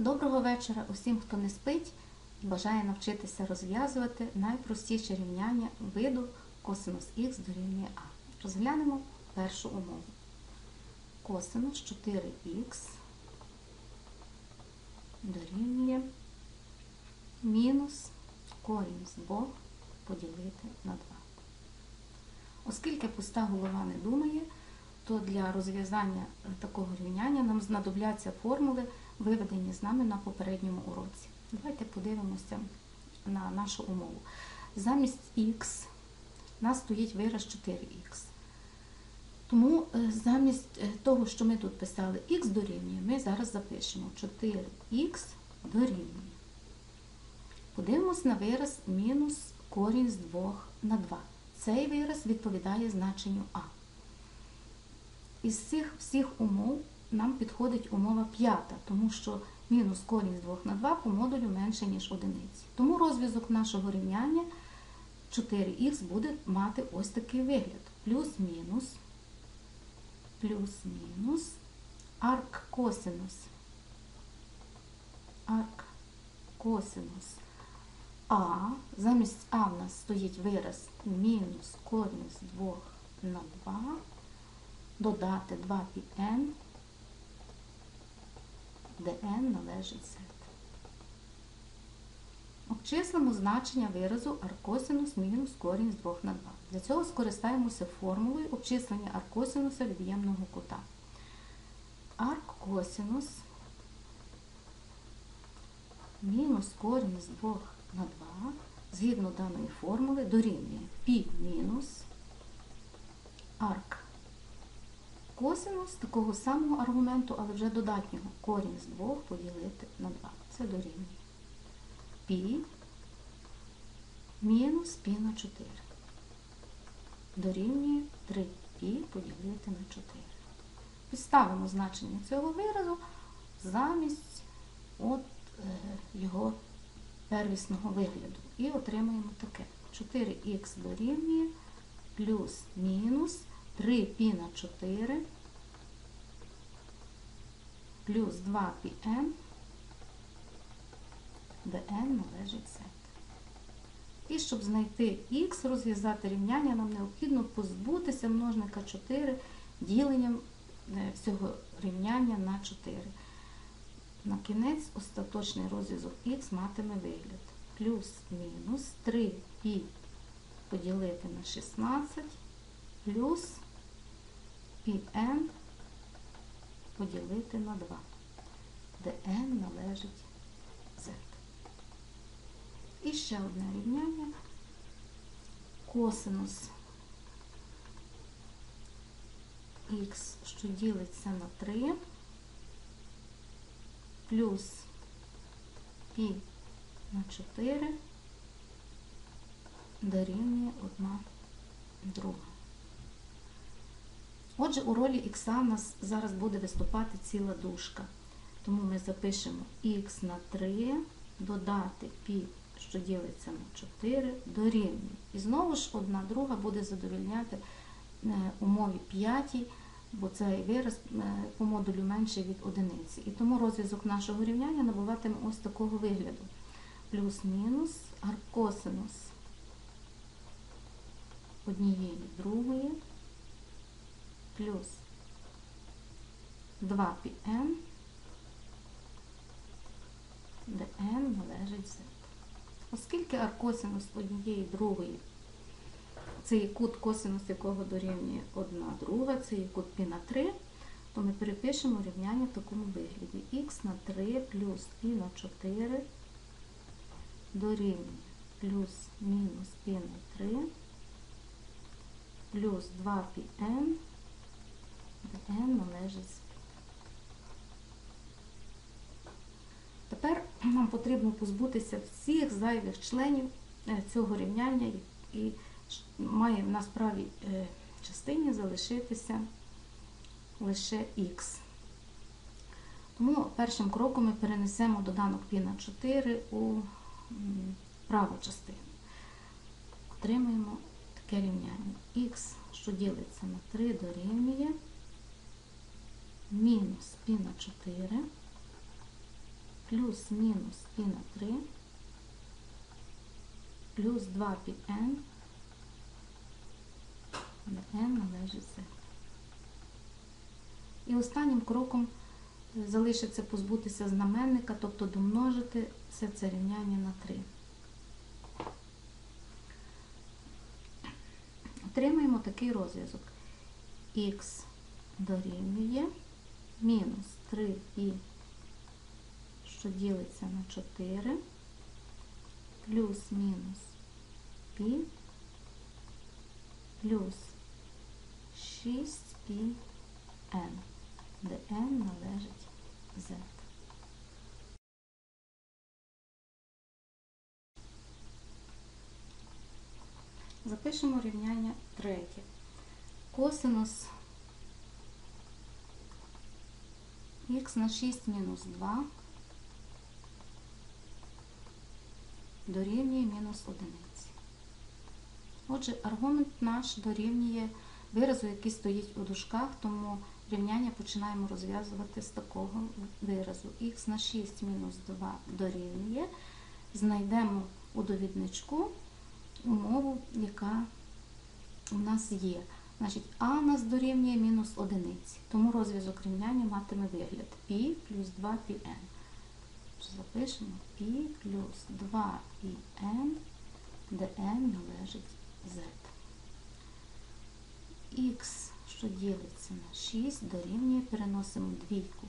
Доброго вечора усім, хто не спить і бажає навчитися розв'язувати найпростіші рівняння виду косинус х дорівнює а. Розглянемо першу умову. Косинус 4х дорівнює мінус корінь з 2 поділити на 2. Оскільки пуста голова не думає, то для розв'язання такого рівняння нам знадобляться формули, виведені з нами на попередньому уроці. Давайте подивимося на нашу умову. Замість х у нас стоїть вираз 4х. Тому е, замість е, того, що ми тут писали х дорівнює, ми зараз запишемо 4х дорівнює. Подивимось на вираз мінус корінь з 2 на 2. Цей вираз відповідає значенню А. Із цих всіх умов нам підходить умова п'ята, тому що мінус корінь з 2 на 2 по модулю менше, ніж одиниці. Тому розв'язок нашого рівняння 4х буде мати ось такий вигляд. Плюс-мінус, плюс-мінус, арк косинус, арк косинус А, замість А в нас стоїть вираз мінус корінь з 2 на 2, додати 2πn, де n належить z. Обчислимо значення виразу аркосинус мінус корінь з 2 на 2. Для цього скористаємося формулою обчислення аркосинуса від'ємного кута. Аркосинус мінус корінь з 2 на 2 згідно даної формули дорівнює π мінус арк Косинус такого самого аргументу, але вже додатнього. Корінь з 2 поділити на 2. Це дорівнює пі мінус пі на 4. Дорівнює 3 пі поділити на 4. Підставимо значення цього виразу замість от, е, його первісного вигляду. І отримаємо таке. 4х дорівнює плюс мінус 3π на 4 плюс 2πn, де n належить z. І щоб знайти х, розв'язати рівняння, нам необхідно позбутися множника 4 діленням всього рівняння на 4. На кінець остаточний розв'язок х матиме вигляд. Плюс-мінус 3π поділити на 16 плюс πn поділити на 2, де n належить z. І ще одне рівняння. Косинус х, що ділиться на 3, плюс π на 4 дорівнює 1 друга. Отже, у ролі х у нас зараз буде виступати ціла дужка. Тому ми запишемо х на 3, додати π, що ділиться на 4, дорівнює. І знову ж одна друга буде задовільняти умові 5, бо цей вираз по модулю менший від одиниці. І тому розв'язок нашого рівняння набуватиме ось такого вигляду. Плюс-мінус аркосинус однієї другої плюс 2πn, де n належить z. Оскільки аркосинус однієї другої, це є кут косинус якого дорівнює 1 друга, це є кут π на 3, то ми перепишемо рівняння в такому вигляді. х на 3 плюс π на 4 дорівнює плюс мінус π на 3 плюс 2πn, де належить. Тепер нам потрібно позбутися всіх зайвих членів цього рівняння і має в нас правій частині залишитися лише х. Тому першим кроком ми перенесемо доданок π на 4 у праву частину. Отримаємо таке рівняння. х, що ділиться на 3, дорівнює мінус π на 4 плюс-мінус пі на 3 плюс 2 пі де n належить z. І останнім кроком залишиться позбутися знаменника, тобто домножити все це рівняння на 3. Отримаємо такий розв'язок. Х дорівнює мінус 3і, що ділиться на 4, плюс-мінус пі, плюс 6πn, де n належить z. Запишемо рівняння третє. Косинус х на 6 мінус 2 дорівнює мінус одиниці. Отже, аргумент наш дорівнює виразу, який стоїть у дужках, тому рівняння починаємо розв'язувати з такого виразу. х на 6 мінус 2 дорівнює. Знайдемо у довідничку умову, яка у нас є. Значить, А у нас дорівнює мінус одиниці. Тому розв'язок рівняння матиме вигляд π плюс 2πn. Запишемо π плюс 2πn, де n належить z. Х, що ділиться на 6, дорівнює, переносимо двійку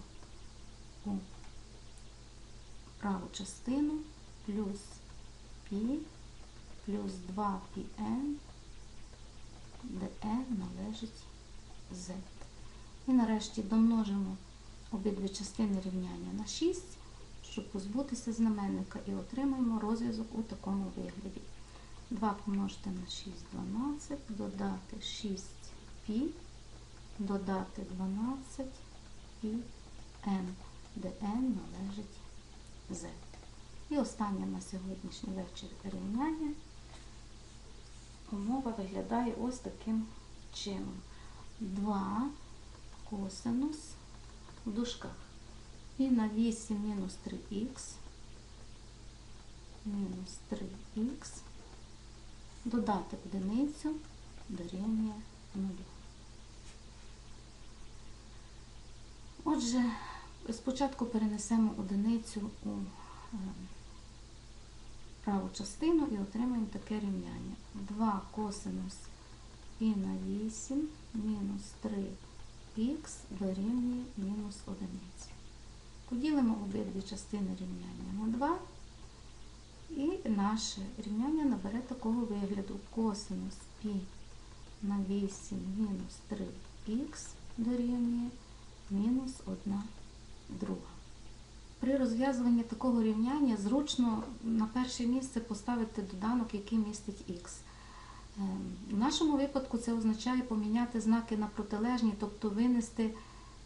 у праву частину, плюс π плюс 2πn, де n належить z. І нарешті домножимо обидві частини рівняння на 6, щоб позбутися знаменника, і отримаємо розв'язок у такому вигляді. 2 помножити на 6 12, додати 6π, додати 12 і n, де n належить z. І останнє на сьогоднішній вечір рівняння. Умова виглядає ось таким чином. 2 косинус в дужках. І на 8 мінус 3х, мінус 3х, додати одиницю дорівнює 0. Отже, спочатку перенесемо одиницю у праву частину і отримаємо таке рівняння. 2 косинус пі на 8 мінус 3х дорівнює мінус 1. Поділимо обидві частини рівняння на 2. І наше рівняння набере такого вигляду. Косинус пі на 8 мінус 3х дорівнює мінус 1 друга. При розв'язуванні такого рівняння зручно на перше місце поставити доданок, який містить х. В нашому випадку це означає поміняти знаки на протилежні, тобто винести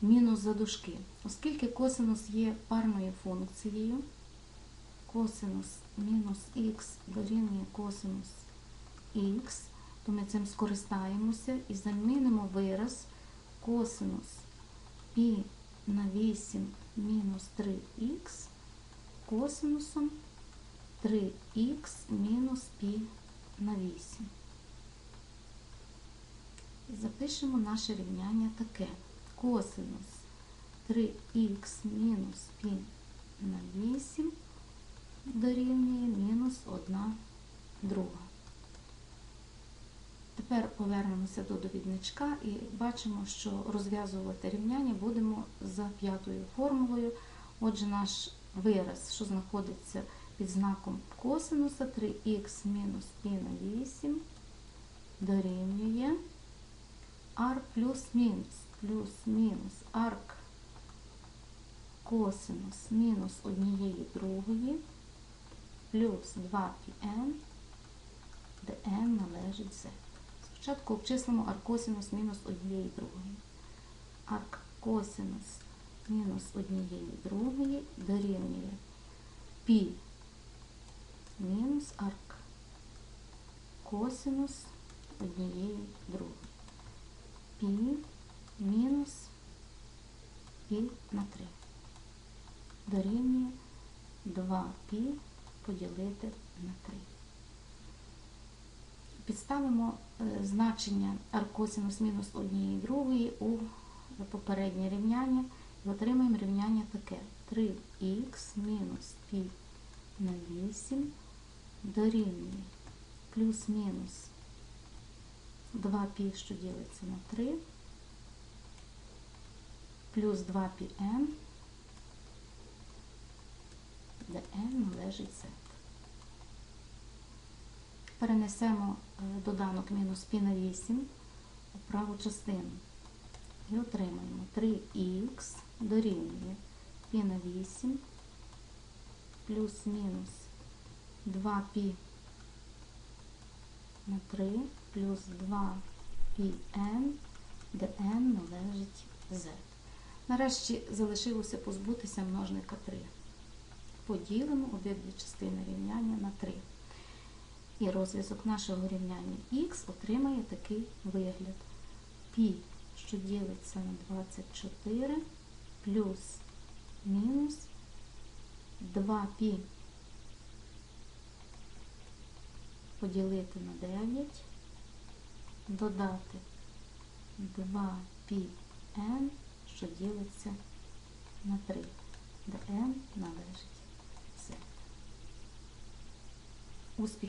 мінус за дужки. Оскільки косинус є парною функцією, косинус мінус х дорівнює косинус х, то ми цим скористаємося і замінимо вираз косинус π на 8 мінус 3х косинусом 3х мінус π на 8. Запишемо наше рівняння таке. Косинус 3х мінус π на 8 дорівнює мінус 1 друга. Тепер повернемося до довідничка і бачимо, що розв'язувати рівняння будемо за п'ятою формулою. Отже, наш вираз, що знаходиться під знаком косинуса 3х мінус π на 8 дорівнює r плюс-мінус, плюс-мінус арк косинус мінус однієї другої плюс 2πn, де n належить z. Спочатку обчислимо аркосинус мінус однієї другої. Арк косинус мінус однієї другої дорівнює π мінус арк однієї другої. Пі мінус пі на 3 дорівнює 2π поділити на 3. Підставимо Е, значення аркосинус мінус однієї другої у попереднє рівняння і отримаємо рівняння таке 3х мінус пі на 8 дорівнює плюс-мінус 2π, що ділиться на 3, плюс 2πn, де n належить 7 перенесемо е, доданок мінус пі на 8 у праву частину. І отримаємо 3х дорівнює пі на 8 плюс-мінус 2π на 3 плюс 2πn, де n належить z. Нарешті залишилося позбутися множника 3. Поділимо обидві частини рівняння на 3 і розв'язок нашого рівняння х отримає такий вигляд. Пі, що ділиться на 24 плюс мінус 2π поділити на 9, додати 2πn, що ділиться на 3, де n належить все. Успіх!